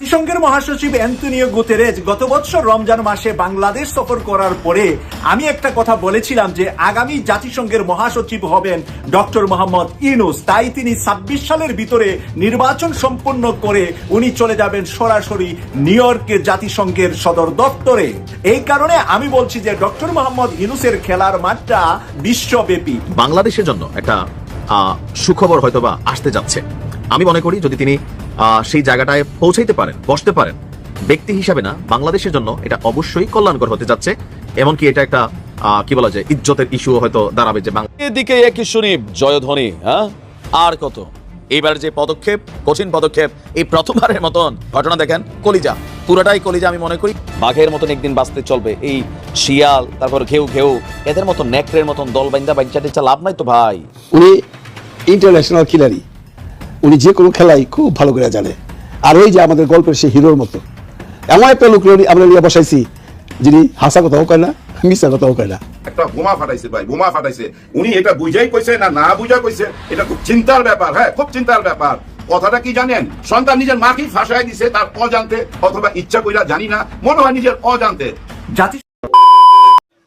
জাতিসংঘের মহাসচিব Antonio Guterres গত বছর রমজান মাসে বাংলাদেশ সফর করার পরে আমি একটা কথা বলেছিলাম যে আগামী জাতিসংঘের মহাসচিব হবেন ডক্টর মোহাম্মদ ইউনুস। তাই তিনি ছাব্বিশ সালের ভিতরে নির্বাচন সম্পন্ন করে উনি চলে যাবেন সরাসরি নিউ ইয়র্কের জাতিসংঘের সদর দপ্তরে। এই কারণে আমি বলছি যে ডক্টর মোহাম্মদ ইউনুসের খেলার মাঠটা বিশ্বব্যাপী। বাংলাদেশের জন্য একটা সুখবর হয়তোবা আসতে যাচ্ছে। আমি মনে করি যদি তিনি সেই জায়গাটায় পৌঁছাইতে পারেন বসতে পারেন। ব্যক্তি হিসাবে না বাংলাদেশের জন্য এটা অবশ্যই কল্যাণকর হতে যাচ্ছে। এমনকি এটা একটা কি বলা যায় ইজ্জতের ইস্যু হয়তো দাঁড়াবে যে বাংলা এদিকে একই শুনি জয়ধ্বনি হ্যাঁ? আর কত? এবার যে পদক্ষেপ কঠিন পদক্ষেপ এই প্রথমবারের মতন ঘটনা দেখেন কলিজা। পুরোটাই কলিজা আমি মনে করি। বাঘের মতন একদিন বাঁচতে চলবে। এই শিয়াল তারপর ঘেউ ঘেউ এদের মতন নেকড়ের মতন দল বাইন্দা বাইঞ্চা টেচা লাভ নাই তো ভাই। উনি ইন্টারন্যাশনাল খিলাড়ি। উনি যে কোনো খেলাই খুব ভালো করে জানে। আর ওই যে আমাদের গল্পের সেই হিরোর মতো। এমন একটা লোক আমরা নিয়ে বসাইছি, যিনি হাসা কথাও কয় না মিশা কথাও কয় না। একটা বোমা ফাটাইছে ভাই, বোমা ফাটাইছে। উনি এটা বুঝাই কইছে না না বুঝা কইছে? এটা খুব চিন্তার ব্যাপার হ্যাঁ খুব চিন্তার ব্যাপার। কথাটা কি জানেন? সন্তান নিজের মাকেই ফাঁসায় দিছে তার অজান্তে, অথবা ইচ্ছা কইরা জানি না, মনে হয় নিজের অজান্তে। জাতি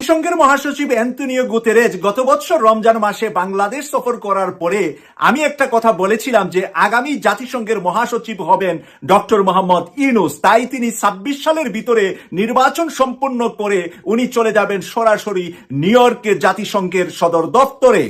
জাতিসংঘের মহাসচিব অ্যান্টনিও গুতেরেজ গত বছর রমজান মাসে বাংলাদেশ সফর করার পরে আমি একটা কথা বলেছিলাম যে আগামী জাতিসংঘের মহাসচিব হবেন ডক্টর মোহাম্মদ ইউনুস। তাই তিনি ছাব্বিশ সালের ভিতরে নির্বাচন সম্পন্ন করে উনি চলে যাবেন সরাসরি নিউ ইয়র্কের জাতিসংঘের সদর দপ্তরে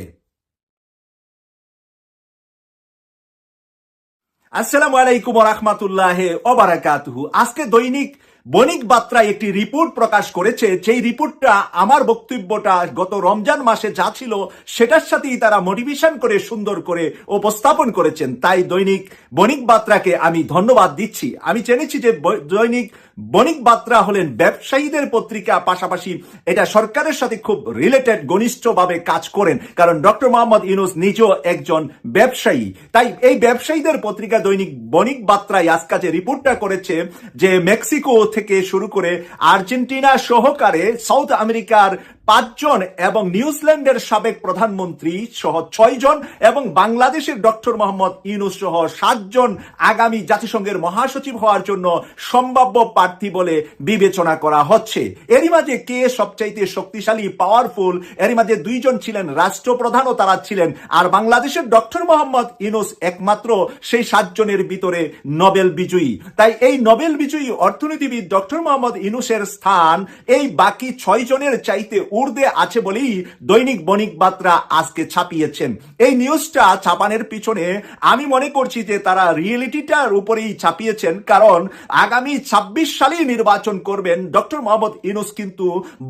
আসসালামু আলাইকুম রহমতুল্লাহ ওবারাকাতুহু আজকে দৈনিক বণিক বাত্রায় একটি রিপোর্ট প্রকাশ করেছে। সেই রিপোর্টটা আমার বক্তব্যটা গত রমজান মাসে যা ছিল, সেটার সাথেই তারা মোটিভেশন করে, সুন্দর করে উপস্থাপন করেছেন। তাই দৈনিক বণিক বাত্রাকে আমি ধন্যবাদ দিচ্ছি। আমি চেনেছি যে দৈনিক বণিক বাত্রা হলেন ব্যবসায়ীদের পত্রিকা, পাশাপাশি এটা সরকারের সাথে খুব রিলেটেড ঘনিষ্ঠভাবে কাজ করেন। কারণ ডক্টর মোহাম্মদ ইউনুস নিজেও একজন ব্যবসায়ী। তাই এই ব্যবসায়ীদের পত্রিকা দৈনিক বণিক বাত্রায় আজকাজে রিপোর্টটা করেছে যে মেক্সিকো থেকে শুরু করে আর্জেন্টিনা সহকারে সাউথ আমেরিকার পাঁচজন এবং নিউজিল্যান্ডের সাবেক প্রধানমন্ত্রী সহ ছয়জন এবং বাংলাদেশের ডক্টর মোহাম্মদ ইউনুস সহ সাতজন আগামী জাতিসংঘের মহাসচিব হওয়ার জন্য সম্ভাব্য প্রার্থী বলে বিবেচনা করা হচ্ছে। এরই মাঝে কে সবচাইতে শক্তিশালী পাওয়ারফুল এরই মাঝে দুইজন ছিলেন রাষ্ট্রপ্রধানও তারা ছিলেন, আর বাংলাদেশের ডক্টর মোহাম্মদ ইউনুস একমাত্র সেই সাতজনের ভিতরে নোবেল বিজয়ী। তাই এই নোবেল বিজয়ী অর্থনীতিবিদ ডক্টর মোহাম্মদ ইউনুসের স্থান এই বাকি ছয় জনের চাইতে ঊর্ধ্বে আছে বলেই দৈনিক বণিক বার্তা আজকে ছাপিয়েছেন। এই নিউজটা ছাপানের পিছনে আমি মনে করছি যে তারা রিয়েলিটিটার উপরেই ছাপিয়েছেন, কারণ আগামী ছাব্বিশ সালেই নির্বাচন করবেন ডক্টর মোহাম্মদ ইউনুস কিন্তু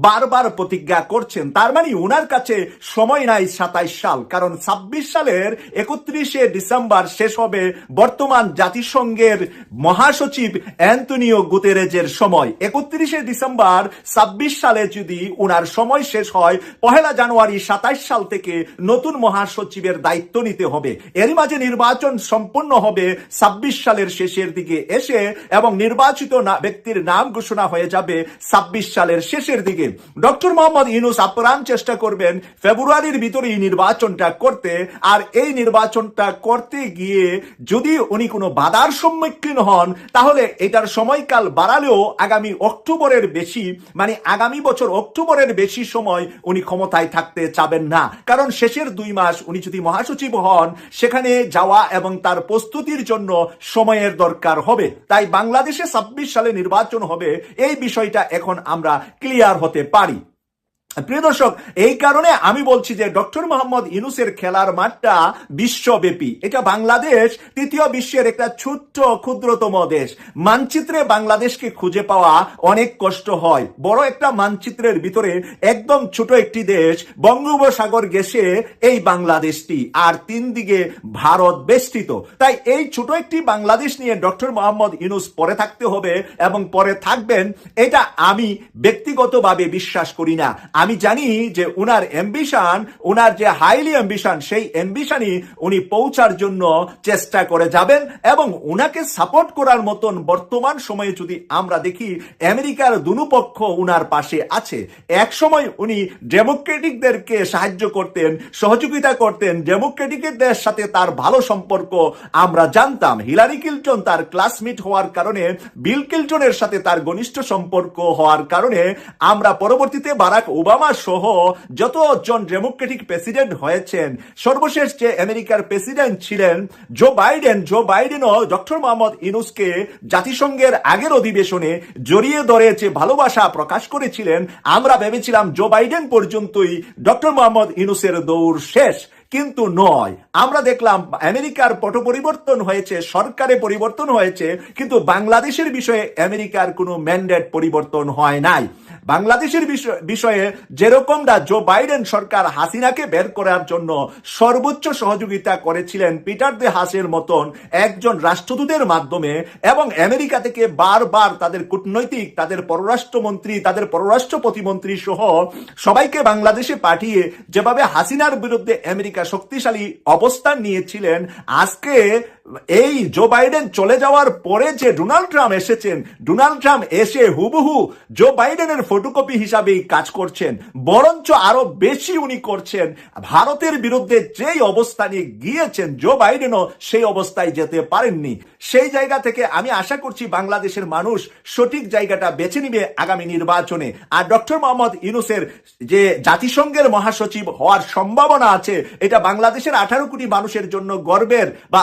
বারবার প্রতিজ্ঞা করছেন। তার মানে ওনার কাছে সময় নাই সাতাইশ সাল, কারণ ছাব্বিশ সালের একত্রিশে ডিসেম্বর শেষ হবে বর্তমান জাতিসংঘের মহাসচিব অ্যান্টনিও গুতেরেজের সময়। একত্রিশে ডিসেম্বর ছাব্বিশ সালে যদি ওনার সময় সময় শেষ হয়, পহেলা জানুয়ারি সাতাইশ সাল থেকে নতুন মহাসচিবের দায়িত্ব নিতে হবে। এরই মাঝে নির্বাচন সম্পন্ন হবে ছাব্বিশ সালের শেষের দিকে এসে এবং নির্বাচিত ব্যক্তির নাম ঘোষণা হয়ে যাবে ছাব্বিশ সালের শেষের দিকে। ডক্টর মোহাম্মদ ইউনুস আপ্রাণ চেষ্টা করবেন ফেব্রুয়ারির ভিতরেই নির্বাচনটা করতে। আর এই নির্বাচনটা করতে গিয়ে যদি উনি কোনো বাধার সম্মুখীন হন, তাহলে এটার সময়কাল বাড়ালেও আগামী অক্টোবরের বেশি মানে আগামী বছর অক্টোবরের বেশি সময় উনি ক্ষমতায় থাকতে চাবেন না। কারণ শেষের দুই মাস উনি যদি মহাসচিব হন, সেখানে যাওয়া এবং তার প্রস্তুতির জন্য সময়ের দরকার হবে। তাই বাংলাদেশে ছাব্বিশ সালে নির্বাচন হবে, এই বিষয়টা এখন আমরা ক্লিয়ার হতে পারি। প্রিয় দর্শক, এই কারণে আমি বলছি যে ডক্টর মোহাম্মদ ইনুসের খেলার মাঠটা বিশ্বব্যাপী। এটা বাংলাদেশ, তৃতীয় বিশ্বের একটা ছোট্ট, ক্ষুদ্রতম দেশ। মানচিত্রে বাংলাদেশকে খুঁজে পাওয়া অনেক কষ্ট হয়। বড় একটা মানচিত্রের ভিতরে একদম ছোট একটি দেশ, বঙ্গোপসাগর গেছে এই বাংলাদেশটি। আর তিন দিকে ভারত বেষ্টিত। তাই এই ছোট একটি বাংলাদেশ নিয়ে ডক্টর মোহাম্মদ ইনুস পরে থাকতে হবে এবং পরে থাকবেন, এটা আমি ব্যক্তিগতভাবে বিশ্বাস করি না। আমি জানি যে উনার অ্যাম্বিশন উনার যে হাইলি অ্যাম্বিশন সেই অ্যাম্বিশনই উনি পৌঁছার জন্য চেষ্টা করে যাবেন এবং উনাকে সাপোর্ট করার মতন বর্তমান সময়ে যদি আমরা দেখি, আমেরিকার দুপক্ষ উনার পাশে আছে। এক সময় উনি ডেমোক্রেটিকদেরকে সাহায্য করতেন, সহযোগিতা করতেন ডেমোক্রেটিকদের সাথে তার ভালো সম্পর্ক আমরা জানতাম। হিলারি কিলটন তার ক্লাসমেট হওয়ার কারণে বিল কিলটনের সাথে তার ঘনিষ্ঠ সম্পর্ক হওয়ার কারণে আমরা পরবর্তীতে বারাক ওবামা সহ যতজন ডেমোক্রেটিক প্রেসিডেন্ট হয়েছেন, সর্বশেষ যে আমেরিকার প্রেসিডেন্ট ছিলেন জো বাইডেন, জো বাইডেনও ডক্টর মোহাম্মদ ইনুসকে জাতিসংঘের আগের অধিবেশনে জড়িয়ে ধরে যে ভালোবাসা প্রকাশ করেছিলেন, আমরা ভেবেছিলাম জো বাইডেন পর্যন্তই ডক্টর মোহাম্মদ ইনুসের দৌড় শেষ। কিন্তু নয়। আমরা দেখলাম আমেরিকার পট পরিবর্তন হয়েছে, সরকারে পরিবর্তন হয়েছে, কিন্তু বাংলাদেশের বিষয়ে আমেরিকার কোনো ম্যান্ডেট পরিবর্তন হয় নাই। বাংলাদেশের বিষয়- যেরকমটা জো বাইডেন সরকার হাসিনাকে বের করার জন্য সর্বোচ্চ সহযোগিতা করেছিলেন পিটার দে হাসের মতন একজন রাষ্ট্রদূতের মাধ্যমে এবং আমেরিকা থেকে বারবার তাদের কূটনৈতিক, তাদের পররাষ্ট্রমন্ত্রী, তাদের পররাষ্ট্র প্রতিমন্ত্রী সহ সবাইকে বাংলাদেশে পাঠিয়ে যেভাবে হাসিনার বিরুদ্ধে আমেরিকা শক্তিশালী অবস্থান নিয়েছিলেন, আজকে এই জো বাইডেন চলে যাওয়ার পরে যে ডোনাল্ড ট্রাম্প এসেছেন ডোনাল্ড ট্রাম্প এসে হুবহু জো বাইডেনের ফটোকপি হিসাবেই কাজ করছেন। বরঞ্চ আরও বেশি উনি করছেন। ভারতের বিরুদ্ধে যেই অবস্থানে গিয়েছেন জো বাইডেনও সেই অবস্থায় যেতে পারেননি। সেই জায়গা থেকে আমি আশা করছি বাংলাদেশের মানুষ সঠিক জায়গাটা বেছে নিবে আগামী নির্বাচনে। আর ডক্টর মোহাম্মদ ইউনুসের যে জাতিসংঘের মহাসচিব হওয়ার সম্ভাবনা আছে, এটা বাংলাদেশের আঠারো কোটি মানুষের জন্য গর্বের বা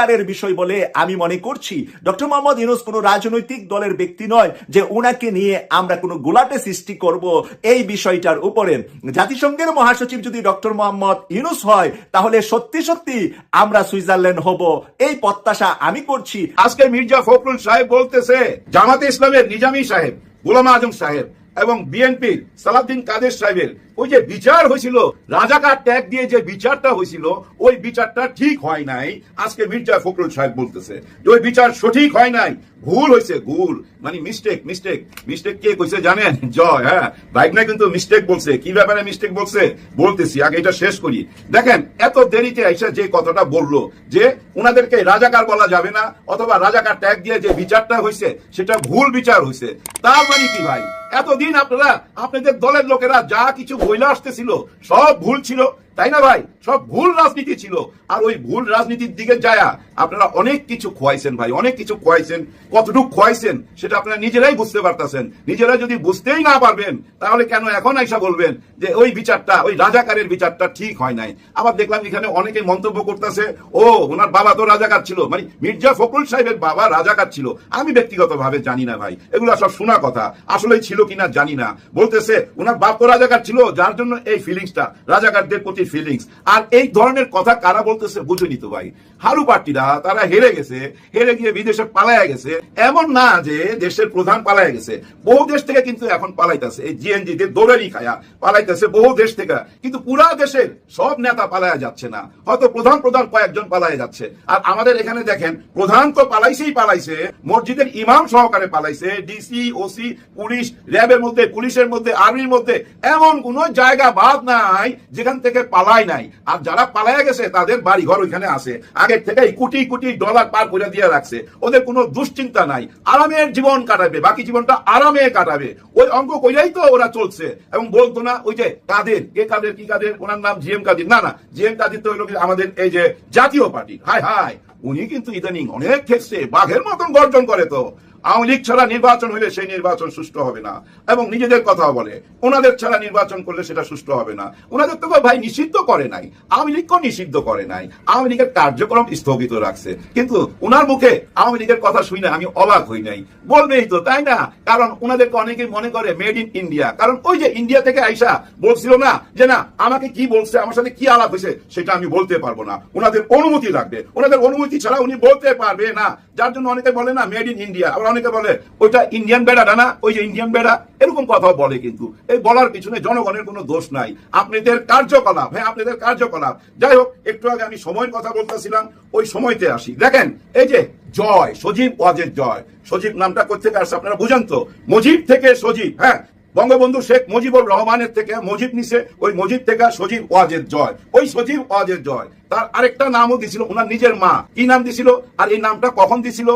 অহংকারের বিষয় বলে আমি মনে করছি। ডক্টর মোহাম্মদ ইউনুস কোনো রাজনৈতিক দলের ব্যক্তি নয় যে উনাকে নিয়ে আমরা কোনো গোলাটে সৃষ্টি করব এই বিষয়টার উপরে। জাতিসংঘের মহাসচিব যদি ডক্টর মোহাম্মদ ইউনুস হয়, তাহলে সত্যি সত্যি আমরা সুইজারল্যান্ড হব। এই প্রত্যাশা আমি করছি। আজকে মির্জা ফখরুল সাহেব বলতেছে, জামাতে ইসলামের নিজামী সাহেব, গোলাম আজম সাহেব এবং বিএনপির সালাউদ্দিন কাদের সাহেবের ওই যে বিচার হয়েছিল, রাজাকার ট্যাগ দিয়ে যে বিচারটা হয়েছিল, ওই বিচারটা ঠিক হয় নাই। আজকে মির্জা ফখরুল সাহেব বলতেছে যে ওই বিচার সঠিক হয় নাই। ভুল হয়েছে, ভুল। মানে মিস্টেক মিস্টেক মিস্টেক কে কইছে জানেন? জয় হ্যাঁ। না কিন্তু মিস্টেক বলছে। কি ব্যাপারে মিস্টেক বলছে? বলতেছি, আগে এটা শেষ করি। দেখেন, এত দেরিতে এসে যে কথাটা বলল, যে উনাদেরকে রাজাকার বলা যাবে না, অথবা রাজাকার ট্যাগ দিয়ে যে বিচারটা হয়েছে, সেটা ভুল বিচার হয়েছে। তার মানে কি ভাই? এতদিন আপনারা, আপনাদের দলের লোকেরা যা কিছু বইলে আসতেছিল, সব ভুল ছিল। তাই না ভাই? সব ভুল রাজনীতি ছিল। আর ওই ভুল রাজনীতির দিকে যায়া আপনারা অনেক কিছু খোয়াইছেন ভাই, অনেক কিছু খোয়াইছেন। কতটুকু খোয়াইছেন সেটা আপনারা নিজেরাই বুঝতে পারতেছেন। নিজেরা যদি বুঝতেই না পারবেন, তাহলে কেন এখন আইসা বলবেন যে ওই বিচারটা, ওই রাজাকারের বিচারটা ঠিক হয় নাই? আবার দেখলাম এখানে অনেকে মন্তব্য করতেছে, ও, ওনার বাবা তো রাজাকার ছিল। মানে মির্জা ফখরুল সাহেবের বাবা রাজাকার ছিল। আমি ব্যক্তিগতভাবে জানি না ভাই, এগুলো সব শোনা কথা। আসলে ছিল কিনা জানি না। বলতেছে, ওনার বাপ তো রাজাকার ছিল, যার জন্য এই ফিলিংসটা রাজাকারদের প্রতি ফিলিংস আর এই ধরনের কথা কারা বলতেছে বুঝুনি তো ভাই। হারু পার্টিরা, তারা হেরে গেছে, হেরে গিয়ে বিদেশে পালায়া গেছে। এমন না যে দেশের প্রধান পালায়া গেছে। বহু দেশ থেকে কিন্তু এখন পালাইতেছে। এই জিএনজি তে দোলারি খায়া পালাইতেছে বহু দেশ থেকে। কিন্তু পুরা দেশের সব নেতা পালায়া যাচ্ছে না। হয়তো প্রধান প্রধান কয়েকজন পালায়া যাচ্ছে। আর আমাদের এখানে দেখেন, প্রধান তো পালাইছেই পালাইছে। মসজিদের ইমাম সহকারে পালাইছে। ডিসি, ওসি, পুলিশ, র্যাবের মধ্যে, পুলিশের মধ্যে, আর্মির মধ্যে। এমন কোন জায়গা বাদ নাই যেখান থেকে পালাই নাই। আর যারা পালায়া গেছে, তাদের বাড়ি ঘর ওইখানে আছে। আগের থেকেই কোটি কোটি ডলার পার করে দিয়ে রাখছে। ওদের কোনো দুশ্চিন্তা নাই। আরামের জীবন কাটাবে, বাকি জীবনটা আরামে কাটাবে। ওই অঙ্ক কইরাই তো ওরা চলছে। এবং বলতো না, ওই যে কাদের, কে কাদের, কি কাদের, ওনার নাম জিএম কাদের। না না, জিএম কাদের তো আমাদের এই যে জাতীয় পার্টি। হাই হাই উনি কিন্তু ইদানিং অনেক ক্ষেত্রে বাঘের মতন গর্জন করে তো। আওয়ামী লীগ ছাড়া নির্বাচন হলে সেই নির্বাচন সুষ্ঠু হবে না। এবং নিজেদের কথাও বলে, ওনাদের ছাড়া নির্বাচন করলে সেটা সুষ্ঠু হবে না। ওনাদের তো ভাই নিষিদ্ধ করে নাই। আওয়ামী লীগকেও নিষিদ্ধ করে নাই। আওয়ামী লীগের কার্যক্রম স্থগিত রাখছে। কিন্তু ওনার মুখে আওয়ামী লীগের কথা শুনে আমি অবাক হই নাই। বলবেই তো, তাই না? কারণ ওনাদেরকে অনেকেই মনে করে মেড ইন ইন্ডিয়া কারণ ওই যে ইন্ডিয়া থেকে আইসা বলছিল না যে, না, আমাকে কি বলছে? আমার সাথে কি আলাপ হয়েছে? সেটা আমি বলতে পারব না। ওনাদের অনুমতি লাগবে। ওনাদের অনুমতি ছাড়া উনি বলতে পারবে না। যার জন্য অনেকে বলে না মেড ইন ইন্ডিয়া অনেকে বলে, ওইটা ইন্ডিয়ান বেড়াটা না, ওই যে ইন্ডিয়ান বেড়া। এরকম কথাও বলে কিন্তু। এই বলার পিছনে জনগণের কোনো দোষ নাই। আপনাদের কার্যকলাপ হ্যাঁ আপনাদের কার্যকলাপ। যাই হোক, একটু আগে আমি সময়ের কথা বলতেছিলাম, ওই সময়তে আসি। দেখেন, এই যে জয়, সজীব ওয়াজের জয়। সজীব নামটা কোথেকে আসছে আপনারা বুঝেন তো? মজিব থেকে সজীব হ্যাঁ বঙ্গবন্ধু শেখ মুজিবুর রহমানের থেকে মজিব নিছে, ওই মজিব থেকে সজীব ওয়াজের জয়। ওই সজীব ওয়াজের জয়। তার আরেকটা নামও দিছিল, ওনার নিজের মা। কি নাম দিছিল? আর এই নামটা কখন দিছিল?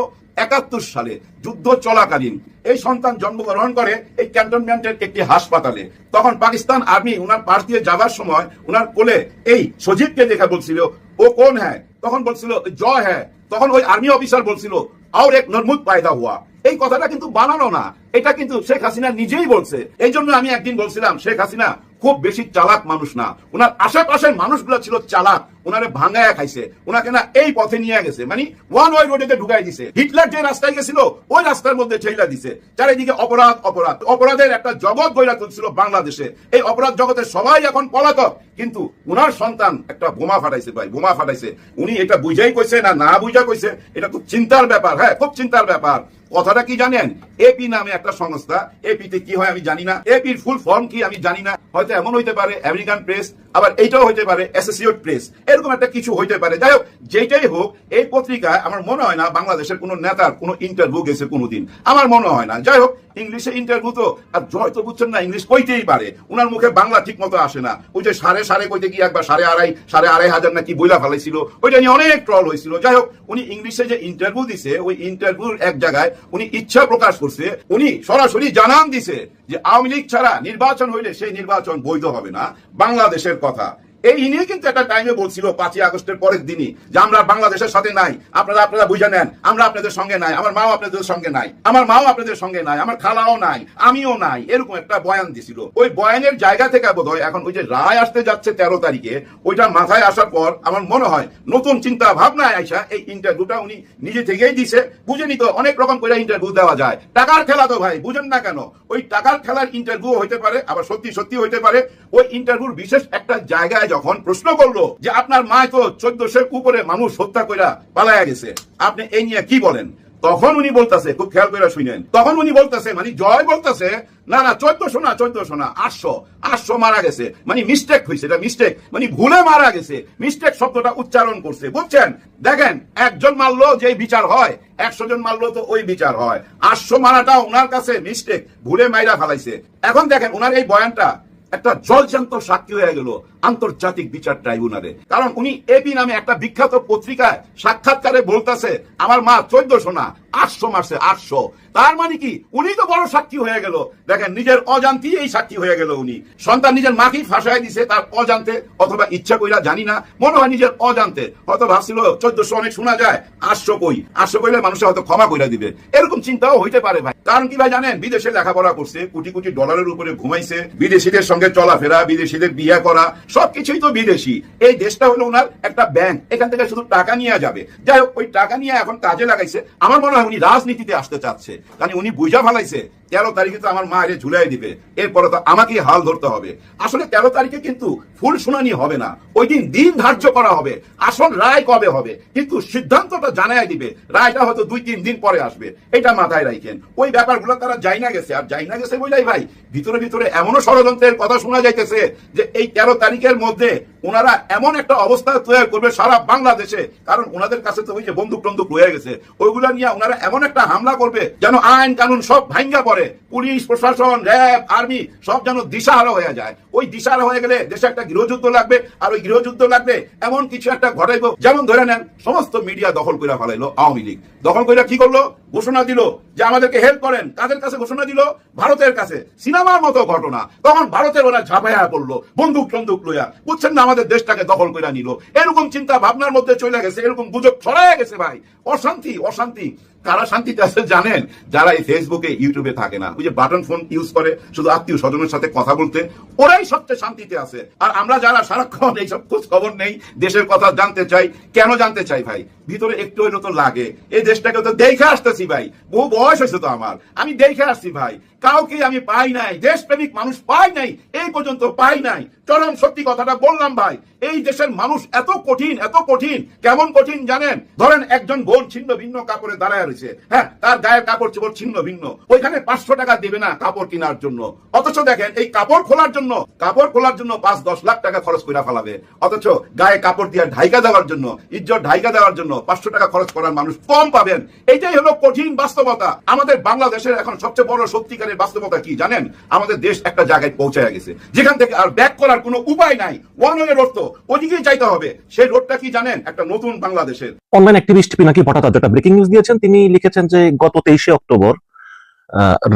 একাত্তর সালে যুদ্ধ চলাকালীন এই সন্তান জন্মগ্রহণ করে এই ক্যান্টনমেন্টের একটি হাসপাতালে। তখন পাকিস্তান আর্মি উনার পাশ দিয়ে যাবার সময় উনার কোলে এই সজীবকে দেখা বলছিল, ও কোন হ্যাঁ তখন বলছিল, জয় হ্যাঁ তখন ওই আর্মি অফিসার বলছিল আর এক নরমুদ পায়দা হওয়া এই কথাটা কিন্তু বানানো না। এটা কিন্তু শেখ হাসিনা নিজেই বলছে। এই জন্য আমি একদিন বলছিলাম, শেখ হাসিনা খুব বেশি চালাক মানুষ না। ওনার আশেপাশের মানুষগুলো ছিল চালাক। ওনারে ভাঙায়া খাইছে। ওনাকে না এই পথে নিয়ে গেছে। মানে ওয়ান ওয়াই রোডেতে ঢুকাই দিছে। হিটলার যে রাস্তায় গেছিল, ওই রাস্তার মধ্যে ঠেলা দিছে। চারিদিকে অপরাধ অপরাধ। অপরাধের একটা জগৎ গইরা তুলছিল বাংলাদেশে। এই অপরাধ জগতে সবাই এখন পলাতক। কিন্তু উনার সন্তান একটা বোমা ফাটাইছে ভাই, বোমা ফাটাইছে। উনি এটা বুঝাই কইছে না না বুঝা কইছে, এটা খুব চিন্তার ব্যাপার। হ্যাঁ খুব চিন্তার ব্যাপার। কথাটা কি জানেন? এপি নামে একটা সংস্থা। এপিতে কি হয় আমি জানি না। এপির ফুল ফর্ম কি আমি জানি না। হয়তো এমন হইতে পারে আমেরিকান প্রেস আবার এইটাও হইতে পারে অ্যাসোসিয়েট প্রেস এরকম একটা কিছু হইতে পারে। যাই হোক যেটাই হোক, এই পত্রিকায় আমার মনে হয় না বাংলাদেশের কোনো নেতার কোনো ইন্টারভিউ গেছে কোনোদিন। আমার মনে হয় না। যাই হোক, ইংলিশে ইন্টারভিউ তো, আর জয় তো বুঝছেন না, ইংলিশ কইতেই পারে। উনার মুখে বাংলা ঠিক মতো আসে না। ওই যে সাড়ে সাড়ে কইতে গিয়ে একবার সাড়ে আড়াই সাড়ে আড়াই হাজার নাকি বইলা ফেলাইছিল, ওইটা নিয়ে অনেক ট্রল হয়েছিল যাই হোক, উনি ইংলিশে যে ইন্টারভিউ দিছে, ওই ইন্টারভিউর এক জায়গায় উনি ইচ্ছা প্রকাশ করছে, উনি সরাসরি জানান দিছে যে আওয়ামী লীগ ছাড়া নির্বাচন হইলে সেই নির্বাচন বৈধ হবে না। বাংলাদেশের কথা। এই ইনি কিন্তু একটা টাইমে বলছিল পাঁচই আগস্টের পরের দিনই যে আমরা বাংলাদেশের সাথে নাই। আপনারা আপনারা বুঝে নেন, আমরা আপনাদের সঙ্গে নাই, আমার মাও আপনাদের সঙ্গে নাই, আমার মাও আপনাদের সঙ্গে নাই, আমার খালাও নাই, আমিও নাই, এরকম একটা বয়ান দিছিল। ওই বয়ানের জায়গা থেকে বোধ হয় এখন ওই যে রায় আসতে যাচ্ছে তেরো তারিখে, ওইটা মাথায় আসার পর আমার মনে হয় নতুন চিন্তা ভাবনায় আইসা এই ইন্টারভিউটা উনি নিজে থেকেই দিছে। বুঝেনি তো অনেক রকম করে ইন্টারভিউ দেওয়া যায়। টাকার খেলা তো ভাই, বুঝেন না কেন? ওই টাকার খেলার ইন্টারভিউ হইতে পারে, আবার সত্যি সত্যি হইতে পারে। ওই ইন্টারভিউর বিশেষ একটা জায়গায় যখন প্রশ্ন করল যে আপনার মায় তো চোদ্দশো উপরে মানুষ হত্যা কইরা পালায়া গেছে, আপনি এই নিয়ে কি বলেন? তখন উনি বলতেছে, খুব খেয়াল করে শুনেন, তখন উনি বলতেছে মানে জয় বলতেছে, না না, চোদ্দশো না চোদ্দশো না, আটশো আটশো মারা গেছে মানে মিস্টেক হয়েছে এটা মিস্টেক মানে ভুলে মারা গেছে মিস্টেক শব্দটা উচ্চারণ করছে, বুঝছেন? দেখেন, একজন মারলো যে বিচার হয়, একশো জন মারলো তো ওই বিচার হয়, আটশো মারাটা ওনার কাছে মিস্টেক ভুলে মাইরা ফেলাইছে। এখন দেখেন, ওনার এই বয়ানটা একটা জলজান্ত সাক্ষী হয়ে গেল আন্তর্জাতিক বিচার ট্রাইব্যুনালে। কারণ উনি এবি নামে একটা বিখ্যাত পত্রিকায় সাক্ষাৎকারে বলতেছে, আমার মা চোদ্দশো না, আটশো মাসে আটশো। তার মানে কি? উনি তো বড় সাক্ষী হয়ে গেল। দেখেন, নিজের অজান্তি এই সাক্ষী হয়ে গেল উনি। সন্তান নিজের মাকেই ফাঁসায় দিছে, তার অজান্তে, অথবা ইচ্ছা কইরা জানি না। মনে হয় নিজের অজান্তে। হয়তো ভাবছিল, চোদ্দশো অনেক শোনা যায়, আটশো কই। আটশো কইলে মানুষের হয়তো ক্ষমা কইরা দিবে। এরকম চিন্তাও হইতে পারে ভাই। কারণ কি ভাই জানেন, বিদেশে লেখাপড়া করছে, কোটি কোটি ডলারের উপরে ঘুমাইছে, বিদেশিদের সঙ্গে চলাফেরা, বিদেশিদের বিয়ে করা, সবকিছুই তো বিদেশি। এই দেশটা হলো ওনার একটা ব্যাংক এখান থেকে শুধু টাকা নিয়ে যাবে। যাই হোক, ওই টাকা নিয়ে এখন কাজে লাগাইছে। আমার মনে হয় উনি রাজনীতিতে আসতে চাচ্ছে। কারণ উনি বুঝা ফেলাইছে তেরো তারিখে তো আমার মা এর ঝুলাই দিবে। এরপরে তো আমাকেই হাল ধরতে হবে। আসলে তেরো তারিখে কিন্তু ফুল শুনানি হবে না। ওই দিন দিন ধার্য করা হবে। আসল রায় কবে হবে? কিন্তু সিদ্ধান্তটা জানাই দিবে। রায়টা হয়তো দুই, তিন দিন পরে আসবে। এটা মাথায় রাখেন ওই ব্যাপারগুলো তারা যাই না গেছে। আর যাই না গেছে বলেই ভাই, ভিতরে ভিতরে এমনও ষড়যন্ত্রের কথা শোনা যাইতেছে যে এই তেরো তারিখের মধ্যে ওনারা এমন একটা অবস্থা তৈরি করবে সারা বাংলাদেশে। কারণ ওনাদের কাছে তো ওই যে বন্দুক টন্দুক রয়ে গেছে। ওইগুলা নিয়ে ওনারা এমন একটা হামলা করবে যেন আইন কানুন সব ভাঙ্গা পড়ে। পুলিশ, প্রশাসন, র্যাব, আর্মি সব যেন দিশাহারা হয়ে যায়। ওই দিশাহারা হয়ে গেলে দেশে একটা গৃহযুদ্ধ লাগবে, আর ওই গৃহযুদ্ধ লাগবে এমন কিছু একটা ঘটাইবো। যেমন ধরে নেন, সমস্ত মিডিয়া দখল করে ফেলাইলো আওয়ামী লীগ। দখল করে কি করল? ঘোষণা দিল যে আমাদেরকে হেল্প করেন। কাদের কাছে ঘোষণা দিল? ভারতের কাছে। সিনেমার মতো ঘটনা। তখন ভারতের ওরা ঝাঁপাইয়া পড়ল, বন্দুক টন্দুক লইয়া। বুঝছেন না, আমাদের দেশটাকে দখল করে নিল। এরকম চিন্তা ভাবনার মধ্যে চলে গেছে, এরকম গুজব ছড়ায় গেছে ভাই। অশান্তি অশান্তি। কারা শান্তিতে আছে জানেন? যারা এই ফেসবুকে ইউটিউবে থাকে না। ওই যে বাটন ফোন ইউজ করে, শুধু আত্মীয় স্বজনের সাথে কথা বলতে, ওরাই সবচেয়ে শান্তিতে আছে। আর আমরা যারা সারাক্ষণ এইসব খোঁজ খবর নেই, দেশের কথা জানতে চাই, কেন জানতে চাই ভাই? ভিতরে একটু ওই লাগে। এই দেশটাকে তো দেখে আসতেছি ভাই। বহু বয়স হয়েছে তো আমার। আমি দেখে আসছি ভাই। কাউকে আমি পাই নাই, দেশপ্রেমিক মানুষ পাই নাই এই পর্যন্ত পাই নাই। চরম সত্যি কথাটা বললাম ভাই, এই দেশের মানুষ এত কঠিন এত কঠিন, কেমন কঠিন জানেন? ধরেন একজন বোন ছিন্ন ভিন্ন কাপড়ে দাঁড়ায় রয়েছে হ্যাঁ তার গায়ের কাপড় চোপড় ছিন্ন ভিন্ন, ওইখানে পাঁচশো টাকা দেবে না কাপড় কেনার জন্য। অথচ দেখেন, এই কাপড় খোলার জন্য, কাপড় খোলার জন্য পাঁচ, দশ লাখ টাকা খরচ করে ফেলাবে। অথচ গায়ে কাপড় দিয়ে ঢাইকা দেওয়ার জন্য, ইজ্জত ঢাইকা দেওয়ার জন্য পাঁচশো টাকা খরচ করার মানুষ কম পাবেন। এইটাই হলো কঠিন বাস্তবতা। আমাদের বাংলাদেশের এখন সবচেয়ে বড় সত্যিকারের বাস্তবতা কি জানেন? আমাদের দেশ একটা জায়গায় পৌঁছায় গেছে। যেখান থেকে আর ব্যাক করার কোনো উপায় নাই। ওয়ান ওয়ে রোড তো ওদিকেই যাইতে হবে। সেই রোডটা কি জানেন? একটা নতুন বাংলাদেশের। অনলাইন অ্যাক্টিভিস্ট পিনাকি ভট্টাচার্য একটা ব্রেকিং নিউজ দিয়েছেন। তিনি লিখেছেন যে, গত তেইশে অক্টোবর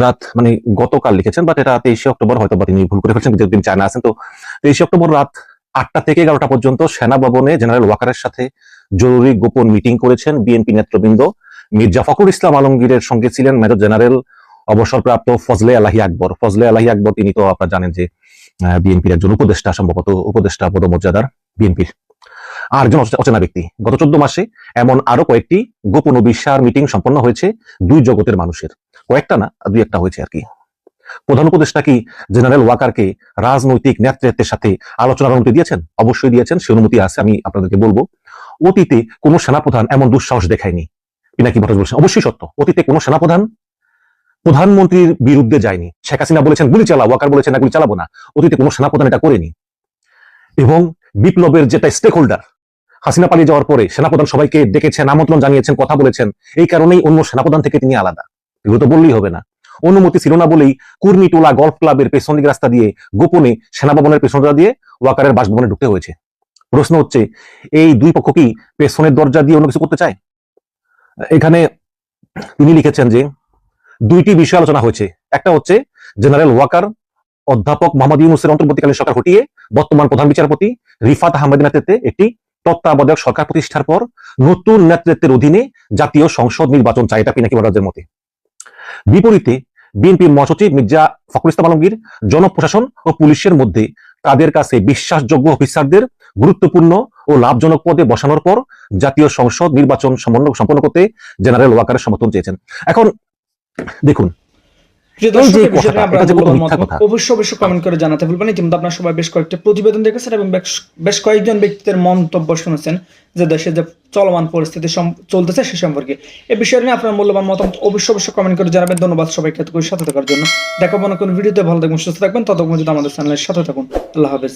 রাত মানে গতকাল লিখেছেন বাট এটা তেইশে অক্টোবর হয়তো বা তিনি ভুল করে ফেলছেন তিনি চায়না আছেন। তো তেইশে অক্টোবর রাত আটটা থেকে এগারোটা পর্যন্ত সেনা ভবনে জেনারেল ওয়াকারের সাথে জরুরি গোপন মিটিং করেছেন বিএনপি নেতৃবৃন্দ মির্জা ফখরুল ইসলাম আলমগীরের সঙ্গে ছিলেন মেজর জেনারেল অবসরপ্রাপ্ত ফজলে আলাহি আকবর। ফজলে আলাহি আকবর, তিনি তো আপনারা জানেন যে বিএনপির একজন উপদেষ্টা, সম্ভবত উপদেষ্টা, পদমর্যাদার বিএনপির। আর একজন অচেনা ব্যক্তি। গত চোদ্দ মাসে এমন আরও কয়েকটি গোপন ও বিশার মিটিং সম্পন্ন হয়েছে দুই জগতের মানুষের। কয়েকটা না, দুই একটা হয়েছে আর কি। প্রধান উপদেষ্টা কি জেনারেল ওয়াকারকে রাজনৈতিক নেতৃত্বের সাথে আলোচনার অনুমতি দিয়েছেন? অবশ্যই দিয়েছেন, সে অনুমতি আছে, আমি আপনাদেরকে বলব। অতীতে কোনো সেনাপ্রধান এমন দুঃসাহস দেখায়নি। পিনাকি ভট্টাচার্য বলছেন, অবশ্যই সত্য, অতীতে কোনো সেনাপ্রধান প্রধানমন্ত্রীর বিরুদ্ধে যায়নি। শেখ হাসিনা বলেছেন, গুলি চালাও, ওয়াকার বলেছেন, না, গুলি চালাবো না। অতীতে কোনো সেনাপ্রধান এটা করেনি। এবং বিপ্লবের যেটা স্টেক হোল্ডার হাসিনা পালিয়ে যাওয়ার পরে সেনাপ্রধান সবাইকে ডেকেছেন, আমন্ত্রণ জানিয়েছেন, কথা বলেছেন। এই কারণেই অন্য সেনাপ্রধান থেকে তিনি আলাদা। এগুলো তো বললেই হবে না। অনুমতি ছিল না বলেই কুর্মিটোলা গল্ফ ক্লাবের পেছন দিক রাস্তা দিয়ে, গোপনে সেনাভবনের পেছন দরজা দিয়ে ওয়াকারের বাসভবনে ঢুকতে হয়েছে। প্রশ্ন হচ্ছে, এই দুই পক্ষ কি পেছনের দরজা দিয়ে অন্য কিছু করতে চায়? এখানে তিনি লিখেছেন যে দুইটি বিষয় আলোচনা হয়েছে। একটা হচ্ছে জেনারেল ওয়াকার অধ্যাপক মোহাম্মদ ইউনুসের অন্তর্বর্তীকালীন সরকার হটিয়ে বর্তমান প্রধান বিচারপতি রিফাত আহমেদ নেতৃত্বে একটি তত্ত্বাবধায়ক সরকার প্রতিষ্ঠার পর নতুন নেতৃত্বের অধীনে জাতীয় সংসদ নির্বাচন চায় এটা পিনাকি ভট্টাচার্যের মতে? বিপরীতে বিএনপির মহাসচিব মির্জা ফখরুল ইসলাম আলমগীর, জনপ্রশাসন ও পুলিশের মধ্যে তাদের কাছে বিশ্বাসযোগ্য অফিসারদের গুরুত্বপূর্ণ ও লাভজনক পদে বসানোর পর জাতীয় সংসদ নির্বাচন সম্পন্ন করতে জেনারেল ওয়াকারের সমর্থন চেয়েছেন। এখন দেখুন প্রিয় এই দর্শক, যে এই বিষয়টা কথাটা, আপনার এটা যে কত মূল্যবান মিথ্যা মতামত কথা। অবশ্যই অবশ্যই কমেন্ট করে জানাতে ভুলবেন ইতিমধ্যে আপনার সবাই বেশ কয়েকটি প্রতিবেদন দেখেছেন এবং বেশ- বেশ কয়েকজন ব্যক্তিদের মন্তব্য শুনেছেন যে দেশে যে চলমান পরিস্থিতি চলতেছে সে সম্পর্কে। এই বিষয় নিয়ে আপনার মূল্যবান মতামত অবশ্যই অবশ্যই কমেন্ট করে জানাবেন। ধন্যবাদ সবাইকে এতক্ষণ সাথে থাকার জন্য। দেখাবো না কোনো ভিডিওতে ভালো থাকবেন সুস্থ থাকবেন। ততক্ষণ যদি আমাদের চ্যানেলের সাথে থাকুন। আল্লাহ হাফেজ।